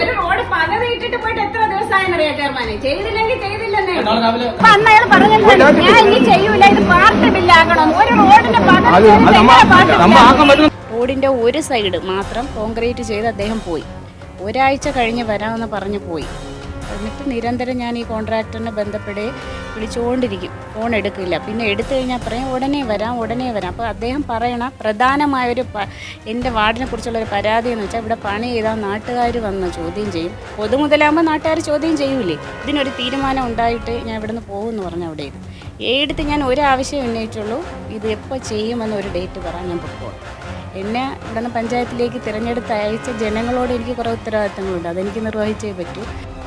ഒരു റോഡ് പോയിട്ട് എത്ര ദിവസമായെന്നറിയാം ചെയർമാനെ? ചെയ്തില്ലെങ്കിൽ ചെയ്തില്ലെന്നേ. നാളെ അപ്പൊ അന്ന് അയാൾ പറഞ്ഞത് ഞാൻ ഇനി ചെയ്യൂല ഇത് പാർട്ട് ബില്ലാകണം. ഒരു പകുതി റോഡിന്റെ ഒരു സൈഡ് മാത്രം കോൺക്രീറ്റ് ചെയ്ത് അദ്ദേഹം പോയി. ഒരാഴ്ച കഴിഞ്ഞ് വരാമെന്ന് പറഞ്ഞു പോയി. എന്നിട്ട് നിരന്തരം ഞാൻ ഈ കോൺട്രാക്ടറിനെ ബന്ധപ്പെടേ വിളിച്ചുകൊണ്ടിരിക്കും. ഫോൺ എടുക്കില്ല. പിന്നെ എടുത്തു കഴിഞ്ഞാൽ പറയും ഉടനെ വരാം ഉടനെ വരാം. അപ്പോൾ അദ്ദേഹം പറയണ പ്രധാനമായൊരു പ എന്റെ വാർഡിനെ കുറിച്ചുള്ളൊരു പരാതി എന്ന് വെച്ചാൽ ഇവിടെ പണി ചെയ്താൽ നാട്ടുകാർ വന്ന് ചോദ്യം ചെയ്യും. പൊതുമുതലാകുമ്പോൾ നാട്ടുകാർ ചോദ്യം ചെയ്യൂലേ? ഇതിനൊരു തീരുമാനം ഉണ്ടായിട്ട് ഞാൻ ഇവിടുന്ന് പോകുമെന്ന് പറഞ്ഞു അവിടെ ഇത് ഏടുത്ത് ഞാൻ ഒരാവശ്യം ഉന്നയിച്ചുള്ളൂ. ഇത് എപ്പോൾ ചെയ്യുമെന്ന് ഒരു ഡേറ്റ് പറയാൻ ഞാൻ പൊക്കോളൂ എന്നെ ഇവിടുന്ന് പഞ്ചായത്തിലേക്ക് തിരഞ്ഞെടുത്ത് അയച്ച ജനങ്ങളോട് എനിക്ക് കുറേ ഉത്തരവാദിത്തങ്ങളുണ്ട്. അതെനിക്ക് നിർവഹിച്ചേ പറ്റൂ.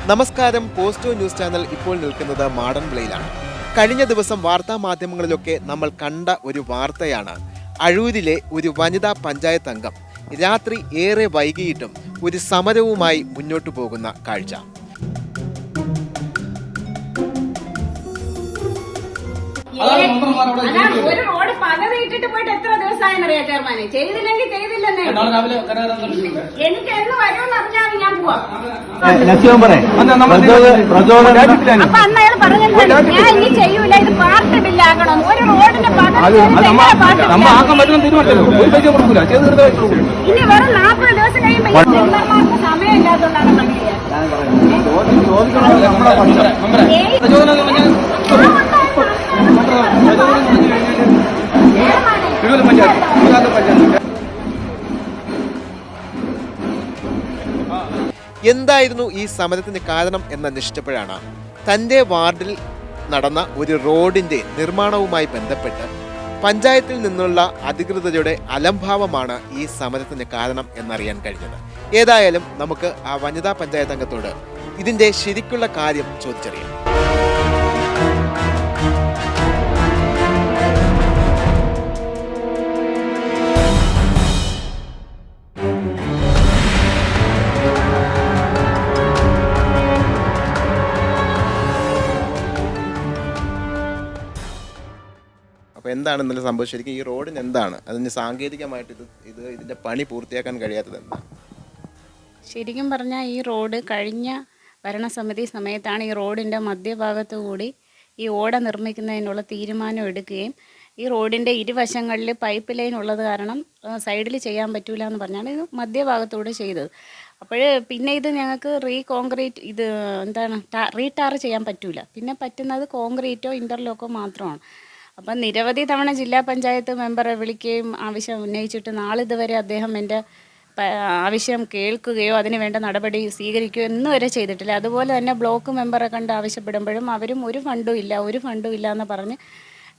നമസ്കാരം പോസ്റ്റോ ന്യൂസ് ചാനൽ ഇപ്പോൾ നിൽക്കുന്നത് മാടൻവിളയിലാണ് കഴിഞ്ഞ ദിവസം വാർത്താ മാധ്യമങ്ങളിലൊക്കെ നമ്മൾ കണ്ട ഒരു വാർത്തയാണ്. അഴൂരിലെ ഒരു വനിതാ പഞ്ചായത്ത് അംഗം രാത്രി ഏറെ വൈകിയിട്ടും ഒരു സമരവുമായി മുന്നോട്ടു പോകുന്ന കാഴ്ച. ഒരു റോഡ് പോയിട്ട് എത്ര ചെയർമാനെ. ചെയ്തില്ലെങ്കിൽ ചെയ്തില്ലെന്നേ. എനിക്ക് എന്ന് വരുമെന്ന് അറിഞ്ഞാൽ ഞാൻ പോവാം. അപ്പൊ അന്ന് അയാൾ പറഞ്ഞത് ഞാൻ ഇനി ചെയ്യൂല ഇത് പാർട്ട് ബില്ലാകണം ഒരു റോഡിന്റെ പകുതി അത് ചെയ്തിട്ട് അത് നമ്മ എങ്ങനെ പാർട്ട് നമ്മ എന്തായിരുന്നു ഈ സമരത്തിന് കാരണം എന്നന്വേഷിച്ചപ്പോഴാണ് തന്റെ വാർഡിൽ നടന്ന ഒരു റോഡിന്റെ നിർമ്മാണവുമായി ബന്ധപ്പെട്ട് പഞ്ചായത്തിൽ നിന്നുള്ള അധികൃതരുടെ അലംഭാവമാണ് ഈ സമരത്തിന് കാരണം എന്നറിയാൻ കഴിഞ്ഞത്. ഏതായാലും നമുക്ക് ആ വനിതാ പഞ്ചായത്ത് അംഗത്തോട് ഇതിന്റെ ശരിക്കുള്ള കാര്യം ചോദിച്ചറിയാം. അപ്പോൾ എന്താണ് ഇന്നലെ സംഭവിച്ചത്? ശരിക്കും ഈ റോഡിന് എന്താണ്? അതിന് സാങ്കേതികമായിട്ട് ഇത് ഇത് ഇതിന്റെ പണി പൂർത്തിയാക്കാൻ കഴിയാത്തത് എന്താണ്? ശരിക്കും പറഞ്ഞാൽ ഈ റോഡ് കഴിഞ്ഞ ഭരണസമിതി സമയത്താണ് ഈ റോഡിന്റെ മധ്യഭാഗത്തു കൂടി ഈ ഓട നിർമ്മിക്കുന്നതിനുള്ള തീരുമാനം എടുക്കുകയും ഈ റോഡിന്റെ ഇരുവശങ്ങളിൽ പൈപ്പ് ലൈൻ ഉള്ളത് കാരണം സൈഡിൽ ചെയ്യാൻ പറ്റൂല എന്ന് പറഞ്ഞാണ് ഇത് മധ്യഭാഗത്തൂടെ ചെയ്തത്. അപ്പോൾ പിന്നെ ഇത് ഞങ്ങൾക്ക് റീ കോൺക്രീറ്റ് ഇത് എന്താണ് റീടാർ ചെയ്യാൻ പറ്റൂല. പിന്നെ പറ്റുന്നത് കോൺക്രീറ്റോ ഇന്റർലോക്കോ മാത്രമാണ്. അപ്പം നിരവധി തവണ ജില്ലാ പഞ്ചായത്ത് മെമ്പറെ വിളിക്കുകയും ആവശ്യം ഉന്നയിച്ചിട്ട് നാളിതുവരെ അദ്ദേഹം എന്റെ ആവശ്യം കേൾക്കുകയോ അതിന് വേണ്ട നടപടി സ്വീകരിക്കുകയോ ഒന്നും വരെ ചെയ്തിട്ടില്ല. അതുപോലെ തന്നെ ബ്ലോക്ക് മെമ്പറെ കണ്ട് ആവശ്യപ്പെടുമ്പോഴും അവരും ഒരു ഫണ്ടും ഇല്ല ഒരു ഫണ്ടും ഇല്ല എന്ന് പറഞ്ഞ്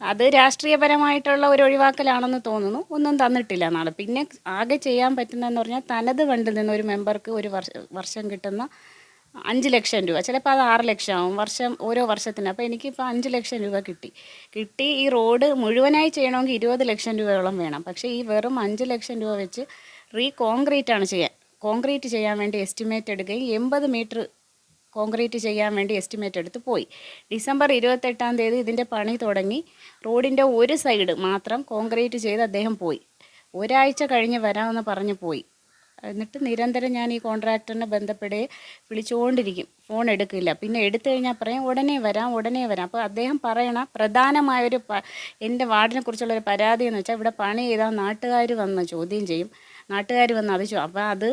അത് രാഷ്ട്രീയപരമായിട്ടുള്ള ഒരു ഒഴിവാക്കലാണെന്ന് തോന്നുന്നു. ഒന്നും തന്നിട്ടില്ല നാളെ. പിന്നെ ആകെ ചെയ്യാൻ പറ്റുന്നതെന്ന് പറഞ്ഞാൽ തനത് ഫണ്ടിൽ നിന്ന് ഒരു മെമ്പർക്ക് ഒരു വർഷ വർഷം കിട്ടുന്ന അഞ്ച് ലക്ഷം രൂപ. ചിലപ്പോൾ അത് ആറ് ലക്ഷം ആവും. വർഷം ഓരോ വർഷത്തിന്. അപ്പോൾ എനിക്കിപ്പോൾ അഞ്ച് ലക്ഷം രൂപ കിട്ടി. കിട്ടി ഈ റോഡ് മുഴുവനായി ചെയ്യണമെങ്കിൽ ഇരുപത് ലക്ഷം രൂപയോളം വേണം. പക്ഷേ ഈ വെറും അഞ്ച് ലക്ഷം രൂപ വെച്ച് റീ കോൺക്രീറ്റ് ആണ് ചെയ്യാൻ. കോൺക്രീറ്റ് ചെയ്യാൻ വേണ്ടി എസ്റ്റിമേറ്റ് എടുക്കുകയും എൺപത് മീറ്റർ കോൺക്രീറ്റ് ചെയ്യാൻ വേണ്ടി എസ്റ്റിമേറ്റ് എടുത്ത് പോയി. ഡിസംബർ ഇരുപത്തെട്ടാം തീയതി ഇതിന്റെ പണി തുടങ്ങി. റോഡിന്റെ ഒരു സൈഡ് മാത്രം കോൺക്രീറ്റ് ചെയ്ത് അദ്ദേഹം പോയി. ഒരാഴ്ച കഴിഞ്ഞ് വരാമെന്ന് പറഞ്ഞ് പോയി. എന്നിട്ട് നിരന്തരം ഞാൻ ഈ കോൺട്രാക്ടറിനെ ബന്ധപ്പെടേ വിളിച്ചുകൊണ്ടിരിക്കും ഫോൺ എടുക്കില്ല. പിന്നെ എടുത്തു കഴിഞ്ഞാൽ പറയും ഉടനെ വരാം ഉടനെ വരാം. അപ്പോൾ അദ്ദേഹം പറയണ പ്രധാനമായൊരു പ എന്റെ വാർഡിനെ കുറിച്ചുള്ളൊരു പരാതി എന്ന് വെച്ചാൽ ഇവിടെ പണി ചെയ്താൽ നാട്ടുകാർ വന്ന് ചോദ്യം ചെയ്യും. നാട്ടുകാർ വന്ന് അത് അപ്പോൾ അത്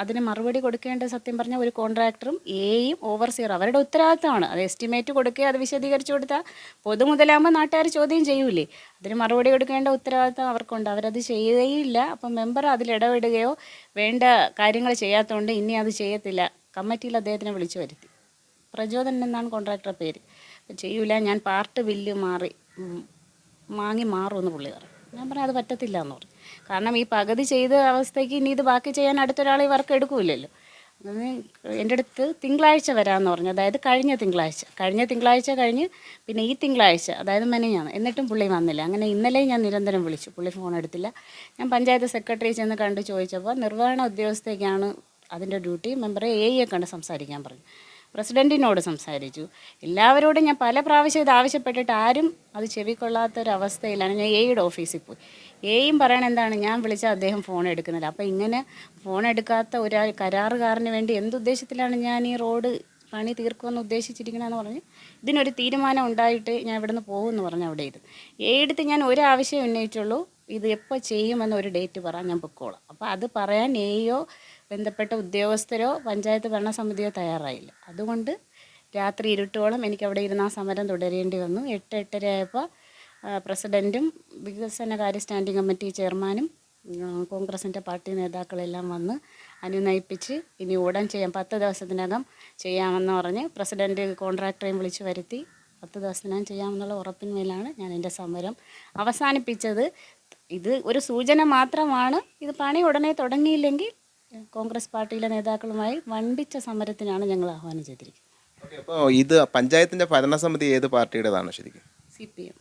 അതിന് മറുപടി കൊടുക്കേണ്ട സത്യം പറഞ്ഞാൽ ഒരു കോൺട്രാക്ടറും എയും ഓവർസിയർ അവരുടെ ഉത്തരവാദിത്തമാണ്. അത് എസ്റ്റിമേറ്റ് കൊടുക്കുക അത് വിശദീകരിച്ചു കൊടുത്താൽ പൊതുമുതലാകുമ്പോൾ നാട്ടുകാർ ചോദ്യം ചെയ്യൂലേ. അതിന് മറുപടി കൊടുക്കേണ്ട ഉത്തരവാദിത്തം അവർക്കുണ്ട്. അവരത് ചെയ്യുകയില്ല. അപ്പം മെമ്പർ അതിൽ ഇടപെടുകയോ വേണ്ട കാര്യങ്ങൾ ചെയ്യാത്തതുകൊണ്ട് ഇനി അത് ചെയ്യത്തില്ല. കമ്മിറ്റിയിൽ അദ്ദേഹത്തിനെ വിളിച്ചു വരുത്തി. പ്രചോദൻ എന്നാണ് കോൺട്രാക്ടറുടെ പേര്. ചെയ്യൂല ഞാൻ പാർട്ട് ബില്ല് മാറി വാങ്ങി മാറുമെന്ന് പുള്ളി പറഞ്ഞു. ഞാൻ പറഞ്ഞു അത് പറ്റത്തില്ല എന്ന് പറഞ്ഞു. കാരണം ഈ പകുതി ചെയ്ത അവസ്ഥയ്ക്ക് ഇനി ഇത് ബാക്കി ചെയ്യാൻ അടുത്തൊരാൾ ഈ വർക്ക് എടുക്കൂലല്ലോ. എന്റെ അടുത്ത് തിങ്കളാഴ്ച വരാമെന്ന് പറഞ്ഞു. അതായത് കഴിഞ്ഞ തിങ്കളാഴ്ച. കഴിഞ്ഞ തിങ്കളാഴ്ച കഴിഞ്ഞ് പിന്നെ ഈ തിങ്കളാഴ്ച അതായത് മെനഞ്ഞാണ് എന്നിട്ടും പുള്ളി വന്നില്ല. അങ്ങനെ ഇന്നലെ ഞാൻ നിരന്തരം വിളിച്ചു. പുള്ളി ഫോൺ എടുത്തില്ല. ഞാൻ പഞ്ചായത്ത് സെക്രട്ടറി ചെന്ന് കണ്ട് ചോദിച്ചപ്പോൾ നിർവഹണ ഉദ്യോഗസ്ഥയ്ക്കാണ് അതിന്റെ ഡ്യൂട്ടി. മെമ്പറെ എ ഇയെ കണ്ട് സംസാരിക്കാൻ പറഞ്ഞു. പ്രസിഡന്റിനോട് സംസാരിച്ചു. എല്ലാവരോടും ഞാൻ പല പ്രാവശ്യം ഇത് ആവശ്യപ്പെട്ടിട്ട് ആരും അത് ചെവിക്കൊള്ളാത്തൊരവസ്ഥയിലാണ് ഞാൻ എയുടെ ഓഫീസിൽ പോയി. എയും പറയണ എന്താണ്? ഞാൻ വിളിച്ചാൽ അദ്ദേഹം ഫോൺ എടുക്കുന്നില്ല അപ്പോൾ ഇങ്ങനെ ഫോൺ എടുക്കാത്ത ഒരാൾ കരാറുകാരന് വേണ്ടി എന്തുദ്ദേശത്തിലാണ് ഞാൻ ഈ റോഡ് പണി തീർക്കുമെന്ന് ഉദ്ദേശിച്ചിരിക്കണമെന്ന് പറഞ്ഞ് ഇതിനൊരു തീരുമാനം ഉണ്ടായിട്ട് ഞാൻ ഇവിടുന്ന് പോകുമെന്ന് പറഞ്ഞ് അവിടെ ഇരുന്നു. ഏടുത്ത് ഞാൻ ഒരാവശ്യം ഉന്നയിച്ചുള്ളൂ. ഇത് എപ്പോൾ ചെയ്യുമെന്ന് ഒരു ഡേറ്റ് പറ ഞാൻ പൊക്കോളാം. അപ്പോൾ അത് പറയാൻ എയോ ബന്ധപ്പെട്ട ഉദ്യോഗസ്ഥരോ പഞ്ചായത്ത് ഭരണസമിതിയോ തയ്യാറായില്ല. അതുകൊണ്ട് രാത്രി ഇരുട്ടോളം എനിക്ക് അവിടെ ഇരുന്ന് ആ സമരം തുടരേണ്ടി വന്നു. എട്ട് എട്ടര ആയപ്പോൾ പ്രസിഡന്റും വികസനകാര്യ സ്റ്റാൻഡിംഗ് കമ്മിറ്റി ചെയർമാനും കോൺഗ്രസിന്റെ പാർട്ടി നേതാക്കളെല്ലാം വന്ന് അനുനയിപ്പിച്ച് ഇനി ഉടൻ ചെയ്യാം പത്ത് ദിവസത്തിനകം ചെയ്യാമെന്ന് പറഞ്ഞ് പ്രസിഡന്റ് കോൺട്രാക്ടറെയും വിളിച്ചു വരുത്തി പത്ത് ദിവസത്തിനകം ചെയ്യാമെന്നുള്ള ഉറപ്പിന്മേലാണ് ഞാൻ എന്റെ സമരം അവസാനിപ്പിച്ചത്. ഇത് ഒരു സൂചന മാത്രമാണ്. ഇത് പണി ഉടനെ തുടങ്ങിയില്ലെങ്കിൽ കോൺഗ്രസ് പാർട്ടിയിലെ നേതാക്കളുമായി വൻപിച്ച സമരത്തിനാണ് ഞങ്ങൾ ആഹ്വാനം ചെയ്തിരിക്കുന്നത്. അപ്പോൾ ഇത് പഞ്ചായത്തിന്റെ ഭരണസമിതി ഏത് പാർട്ടിയുടേതാണ് ശരിക്കും? C P M.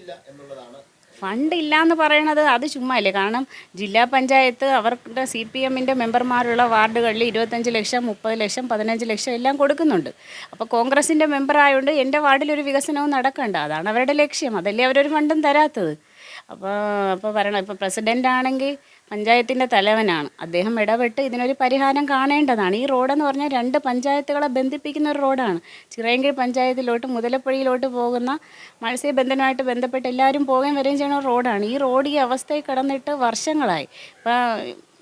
ഇല്ല എന്നുള്ളതാണ്. ഫണ്ട് ഇല്ല എന്ന് പറയണത് അത് ചുമ്മാ അല്ലേ കാരണം ജില്ലാ പഞ്ചായത്ത് അവരുടെ സി പി എമ്മിന്റെ മെമ്പർമാരുള്ള വാർഡുകളിൽ ഇരുപത്തഞ്ച് ലക്ഷം മുപ്പത് ലക്ഷം പതിനഞ്ച് ലക്ഷം എല്ലാം കൊടുക്കുന്നുണ്ട്. അപ്പോൾ കോൺഗ്രസിന്റെ മെമ്പർ ആയതുകൊണ്ട് എന്റെ വാർഡിൽ ഒരു വികസനവും നടക്കണ്ട. അതാണ് അവരുടെ ലക്ഷ്യം. അതല്ലേ അവരൊരു ഫണ്ടും തരാത്തത്. അപ്പോൾ അപ്പോൾ പറയണം. ഇപ്പോൾ പ്രസിഡന്റ് ആണെങ്കിൽ പഞ്ചായത്തിന്റെ തലവനാണ്. അദ്ദേഹം ഇടപെട്ട് ഇതിനൊരു പരിഹാരം കാണേണ്ടതാണ്. ഈ റോഡെന്ന് പറഞ്ഞാൽ രണ്ട് പഞ്ചായത്തുകളെ ബന്ധിപ്പിക്കുന്ന ഒരു റോഡാണ്. ചിറയൻകീഴ് പഞ്ചായത്തിലോട്ട് മുതലപ്പുഴയിലോട്ട് പോകുന്ന മത്സ്യബന്ധനമായിട്ട് ബന്ധപ്പെട്ട് എല്ലാവരും പോകുകയും വരികയും ചെയ്യുന്ന റോഡാണ്. ഈ റോഡ് ഈ അവസ്ഥയിൽ കിടന്നിട്ട് വർഷങ്ങളായി. ഇപ്പോൾ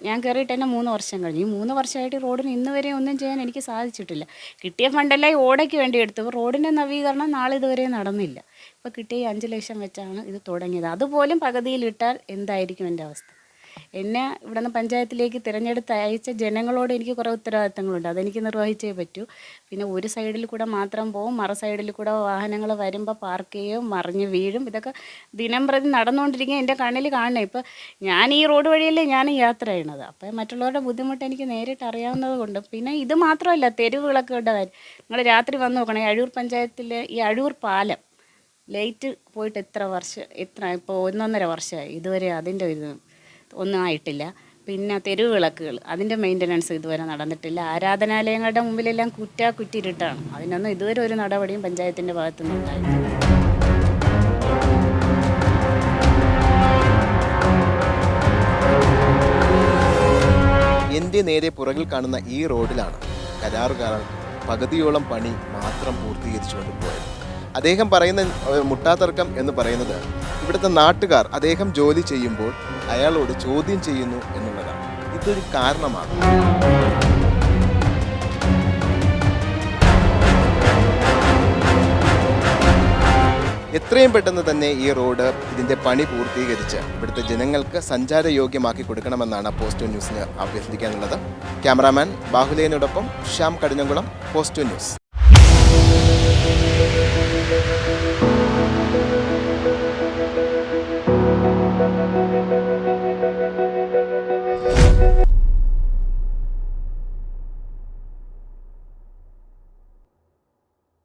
ഞാൻ കയറിയിട്ട് തന്നെ മൂന്ന് വർഷം കഴിഞ്ഞു. ഈ മൂന്ന് വർഷമായിട്ട് റോഡിന് ഇന്ന് വരെ ഒന്നും ചെയ്യാൻ എനിക്ക് സാധിച്ചിട്ടില്ല. കിട്ടിയ ഫണ്ടെല്ലാം ഈ ഓടയ്ക്ക് വേണ്ടി എടുത്തു. റോഡിന്റെ നവീകരണം നാളെ ഇതുവരെ നടന്നില്ല. ഇപ്പോൾ കിട്ടിയ അഞ്ച് ലക്ഷം വെച്ചാണ് ഇത് തുടങ്ങിയത്. അതുപോലും പകുതിയിലിട്ടാൽ എന്തായിരിക്കും എന്റെ അവസ്ഥ? എന്നെ ഇവിടുന്ന് പഞ്ചായത്തിലേക്ക് തിരഞ്ഞെടുത്ത് അയച്ച ജനങ്ങളോട് എനിക്ക് കുറേ ഉത്തരവാദിത്തങ്ങളുണ്ട്. അതെനിക്ക് നിർവഹിച്ചേ പറ്റൂ. പിന്നെ ഒരു സൈഡിൽ കൂടെ മാത്രം പോവും മറു സൈഡിൽ കൂടെ വാഹനങ്ങൾ വരുമ്പോൾ പാർക്ക് ചെയ്യും മറിഞ്ഞ് വീഴും. ഇതൊക്കെ ദിനം പ്രതി നടന്നുകൊണ്ടിരിക്കുക എന്റെ കണ്ണിൽ കാണണം ഇപ്പോൾ ഞാൻ ഈ റോഡ് വഴിയല്ലേ ഞാൻ യാത്ര ചെയ്യണത്. അപ്പോൾ മറ്റുള്ളവരുടെ ബുദ്ധിമുട്ട് എനിക്ക് നേരിട്ട് അറിയാവുന്നത് കൊണ്ട് പിന്നെ ഇത് മാത്രമല്ല തെരുവുകളൊക്കെ ഉണ്ട് കാര്യം. നിങ്ങൾ രാത്രി വന്ന് നോക്കണേ അഴൂർ പഞ്ചായത്തിലെ ഈ അഴൂർ പാലം ലേറ്റ് പോയിട്ട് എത്ര വർഷം എത്ര ഇപ്പോൾ ഒന്നൊന്നര വർഷമായി ഇതുവരെ അതിന്റെ ഇത് ഒന്നും ആയിട്ടില്ല. പിന്നെ തെരുവ് വിളക്കുകൾ. അതിന്റെ മെയിന്റനൻസ് ഇതുവരെ നടന്നിട്ടില്ല. ആരാധനാലയങ്ങളുടെ മുമ്പിലെല്ലാം കുറ്റാ കുറ്റിരുട്ടാണ്. അതിനൊന്നും ഇതുവരെ ഒരു നടപടിയും പഞ്ചായത്തിന്റെ ഭാഗത്തുനിന്ന് ഉണ്ടായിട്ടില്ല. എന്റെ നേരെ പുറകിൽ കാണുന്ന ഈ റോഡിലാണ് കരാറുകാരൻ പകുതിയോളം പണി മാത്രം പൂർത്തീകരിച്ചുകൊണ്ട് പോയത്. അദ്ദേഹം പറയുന്ന മുട്ടാത്തർക്കം എന്ന് പറയുന്നത് ഇവിടുത്തെ നാട്ടുകാർ അദ്ദേഹം ജോലി ചെയ്യുമ്പോൾ അയാളോട് ചോദ്യം ചെയ്യുന്നു എന്നുള്ളതാണ്. ഇതൊരു കാരണമാണ്. എത്രയും പെട്ടെന്ന് തന്നെ ഈ റോഡ് ഇതിന്റെ പണി പൂർത്തീകരിച്ച് ഇവിടുത്തെ ജനങ്ങൾക്ക് സഞ്ചാരയോഗ്യമാക്കി കൊടുക്കണമെന്നാണ് പോസ്റ്റോ ന്യൂസിന് അഭ്യർത്ഥിക്കാനുള്ളത്. ക്യാമറാമാൻ ബാഹുലേനോടൊപ്പം ശ്യാം കടിഞ്ഞംകുളം പോസ്റ്റോ ന്യൂസ്. Música